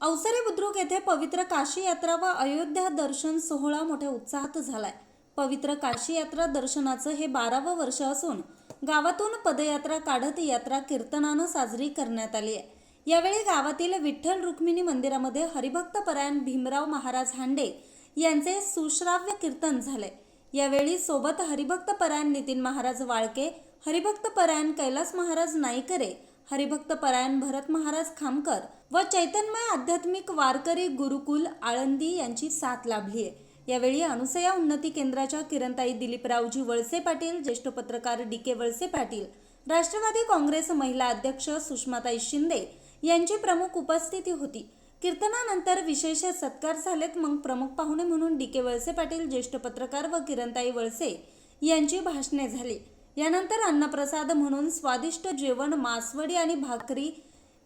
अवसरे बुद्रुक येथे पवित्र काशी यात्रा व अयोध्या दर्शन सोहळा मोठ्या उत्साहात झालाय. पवित्र काशी यात्रा दर्शनाचं हे बारावं वर्ष असून गावातून पदयात्रा काढत यात्रा कीर्तनानं साजरी करण्यात आली आहे. यावेळी गावातील विठ्ठल रुक्मिणी मंदिरामध्ये हरिभक्त परायण भीमराव महाराज हांडे यांचे सुश्राव्य कीर्तन झाले यावेळी सोबत हरिभक्त परायण नितीन महाराज वाळके हरिभक्त परायण कैलास महाराज नाईकरे हरिभक्त परायण भरत महाराज खामकर व चैतन्मय आध्यात्मिक वारकरी गुरुकुल आळंदी यांची साथ लाभली आहे. यावेळी अनुसया उन्नती केंद्राच्या किरणताई दिलीपरावजी वळसे पाटील ज्येष्ठ पत्रकार D K Walse Patil Rashtravadi Congress महिला अध्यक्ष सुषमाताई शिंदे यांची प्रमुख उपस्थिती होती. कीर्तनानंतर विशेष सत्कार झालेत मग प्रमुख पाहुणे म्हणून डी के वळसे पाटील ज्येष्ठ पत्रकार व किरणताई वळसे यांची भाषणे झाली. यानंतर अन्नप्रसाद म्हणून स्वादिष्ट जेवण मासवडी आणि भाकरी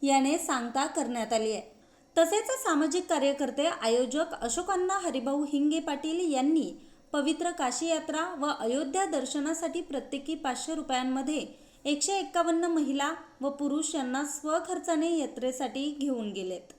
याने सांगता करण्यात आली आहे. तसेच सामाजिक कार्यकर्ते आयोजक अशोकांना हरिभाऊ हिंगे पाटील यांनी पवित्र काशी यात्रा व अयोध्या दर्शनासाठी प्रत्येकी पाचशे रुपयांमध्ये एकशे एक्कावन्न महिला व पुरुष यांना स्वखर्चाने यात्रेसाठी घेऊन गेलेत.